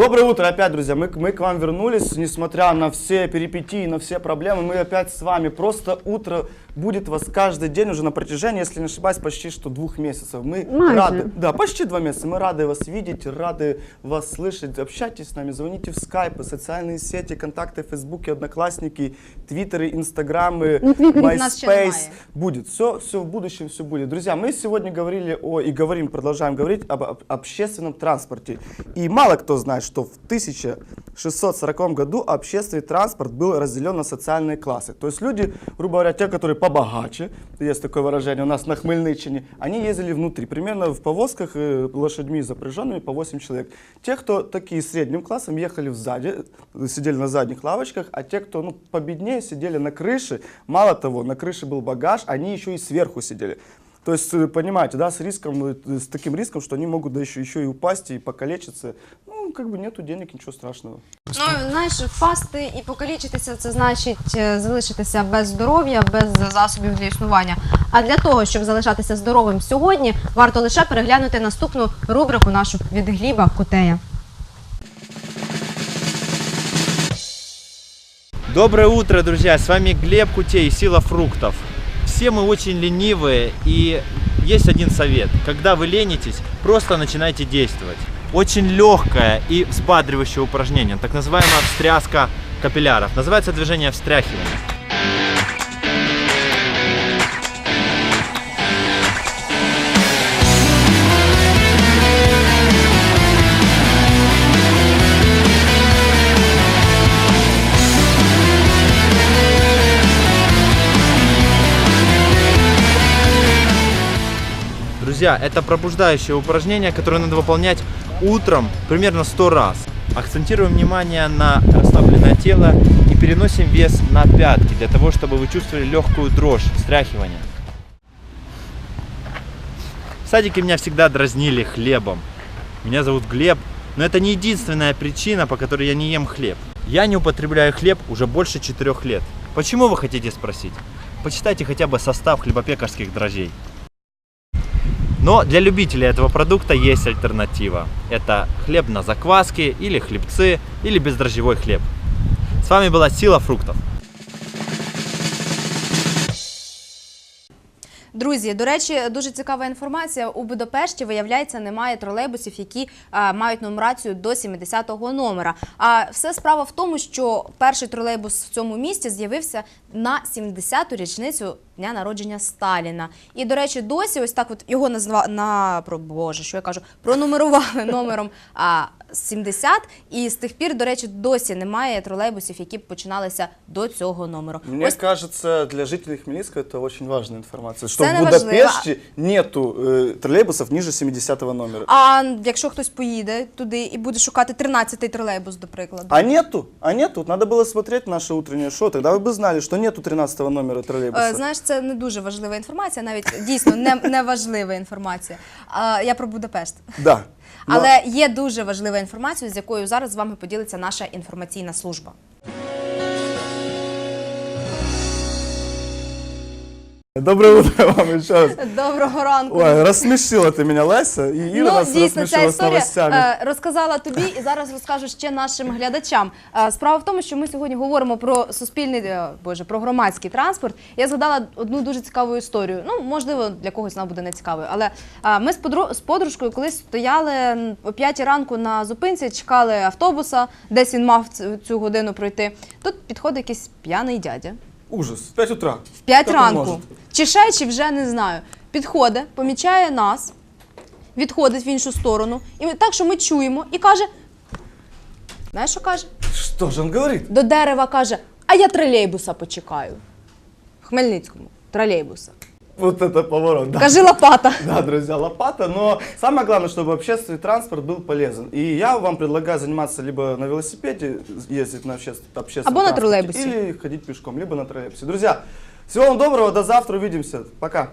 Доброе утро опять, друзья. Мы, мы к вам вернулись, несмотря на все перипетии, на все проблемы. Мы опять с вами. Просто утро будет вас каждый день уже на протяжении, если не ошибаюсь, почти что двух месяцев. Мы Майже. рады, да, почти два месяца. Мы рады вас видеть, рады вас слышать. Общайтесь с нами, звоните в скайпы, социальные сети, контакты в Фейсбуке, Одноклассники, Твиттеры, Инстаграмы, Ну, Твиттерів в нас ще немає. MySpace. Будет. Все, все в будущем, все будет. Друзья, мы сегодня говорили о, и говорим, продолжаем говорить об, об общественном транспорте. И мало кто знает, что в 1640 году общественный транспорт был разделен на социальные классы. То есть люди, грубо говоря, те, которые побогаче, есть такое выражение у нас на Хмельниччине, они ездили внутри, примерно в повозках э, лошадьми запряженными по 8 человек. Те, кто такие средним классом, ехали сзади, сидели на задних лавочках, а те, кто ну, победнее, сидели на крыше. Мало того, на крыше был багаж, они еще и сверху сидели. То есть, э, понимаете, да, с риском, э, с таким риском, что они могут да, еще, еще и упасть, и покалечиться. Ну, как бы нету денег, ничего страшного. Ну, знаєш, впасти і покалічитися це значить е, залишитися без здоров'я, без засобів для існування. А для того, щоб залишатися здоровим сьогодні, варто лише переглянути наступну рубрику нашу від Гліба Кутея. Доброе утро, друзья! С вами Глеб Кутей, Сила фруктов. Все мы очень ленивые и есть один совет. Когда вы ленитесь, просто начинайте действовать. Очень легкое и взбадривающее упражнение, так называемая встряска капилляров. Называется движение встряхивания. Друзья, это пробуждающее упражнение, которое надо выполнять утром примерно 100 раз. Акцентируем внимание на расслабленное тело и переносим вес на пятки, для того, чтобы вы чувствовали легкую дрожь, встряхивание. В садике меня всегда дразнили хлебом. Меня зовут Глеб, но это не единственная причина, по которой я не ем хлеб. Я не употребляю хлеб уже больше четырех лет. Почему вы хотите спросить? Почитайте хотя бы состав хлебопекарских дрожжей. Но для любителей этого продукта есть альтернатива. Это хлеб на закваске, или хлебцы, или бездрожжевой хлеб. С вами была Сила фруктов. Друзі, до речі, дуже цікава інформація. У Будапешті, виявляється, немає тролейбусів, які а, мають нумерацію до 70-го номера. А все справа в тому, що перший тролейбус в цьому місті з'явився на 70-ту річницю дня народження Сталіна. І, до речі, досі ось так от його назва на про Боже, що я кажу, пронумерували номером а, 70. І з тих пір, до речі, досі немає тролейбусів, які б починалися до цього номеру. Мне Ось кажется, для жителей Хмельницкого это очень важная информация, что Это в важливо. Будапеште нету э, троллейбусов ниже 70 номера. А якщо хтось поїде туди і буде шукати 13-й тролейбус, до прикладу. А нету, а нету. Надо было смотреть наше утреннее шоу, тогда вы бы знали, что нету 13 номера троллейбуса. Е, Знаєш, це не дуже важлива інформація, навіть дійсно не, не важлива інформація. А, я про Будапешт. Да. Але є дуже важлива інформація, з якою зараз з вами поділиться наша інформаційна служба. Доброе утро вам еще раз. Доброго ранку. Ой, рассмешила ты меня, Леся, и Ира ну, нас дійсно, ця рассмешила с історія новостями. е, розказала тобі і зараз розкажу ще нашим глядачам. Е, справа в тому, що ми сьогодні говоримо про суспільний, е, боже, про громадський транспорт. Я згадала одну дуже цікаву історію. Ну, можливо, для когось вона буде не цікавою. Але е, ми з, подру- з подружкою колись стояли м, о 5 ранку на зупинці, чекали автобуса, десь він мав цю годину пройти. Тут підходить якийсь п'яний дядя. Ужас, в 5 утра. В 5 Як ранку. може? Чи вже не знаю. Підходить, помічає нас, відходить в іншу сторону, і ми- так, що ми чуємо, і каже: знаєш, що каже? Що ж він говорить? До дерева каже: А я тролейбуса почекаю. В Хмельницькому. Тролейбуса. Вот это поворот, да. Кажи лопата. Да, друзья, лопата, но самое главное, чтобы общественный транспорт был полезен. И я вам предлагаю заниматься либо на велосипеде, ездить на обществен- общественном Або на транспорте, троллейбусе. Или ходить пешком, либо на троллейбусе. Друзья, всего вам доброго, до завтра, увидимся. Пока.